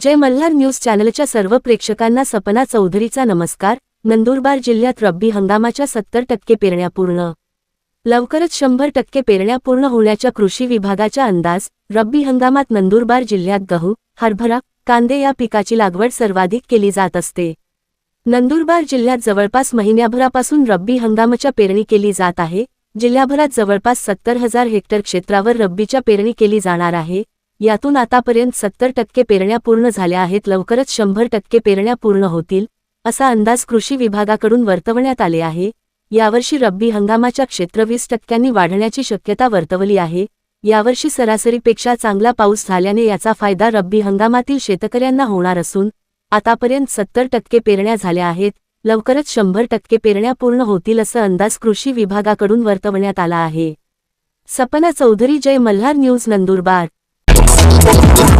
जय Malhar news चॅनलच्या सर्व प्रेक्षकांना सपना चौधरीचा नमस्कार. नंदुरबार जिल्ह्यात रब्बी हंगामाच्या सत्तर टक्के पेरण्या पूर्ण. लवकरच शंभर टक्के पेरण्या पूर्ण होण्याच्या कृषी विभागाच्या अंदाज. रब्बी हंगामात नंदुरबार जिल्ह्यात गहू हरभरा कांदे या पिकाची लागवड सर्वाधिक केली जात असते. नंदुरबार जिल्ह्यात जवळपास महिन्याभरापासून रब्बी हंगामाच्या पेरणी केली जात आहे. जिल्ह्याभरात जवळपास सत्तर हजार हेक्टर क्षेत्रावर रब्बीच्या पेरणी केली जाणार आहे. यातून आतापर्यंत सत्तर टक्के पेरण्या पूर्ण झाल्या आहेत लवकरच शंभर टक्के पेरण्या पूर्ण होतील असा अंदाज कृषी विभागाकडून वर्तवण्यात आले आहे. यावर्षी रब्बी हंगामाच्या क्षेत्र वीस टक्क्यांनी वाढण्याची शक्यता वर्तवली आहे. यावर्षी सरासरीपेक्षा चांगला पाऊस झाल्याने याचा फायदा रब्बी हंगामातील शेतकऱ्यांना होणार असून आतापर्यंत सत्तर टक्के पेरण्या झाल्या आहेत लवकरच शंभर टक्के पेरण्या पूर्ण होतील असं अंदाज कृषी विभागाकडून वर्तवण्यात आला आहे. Sapna Chaudhary Jai Malhar news Nandurbar. Thank you.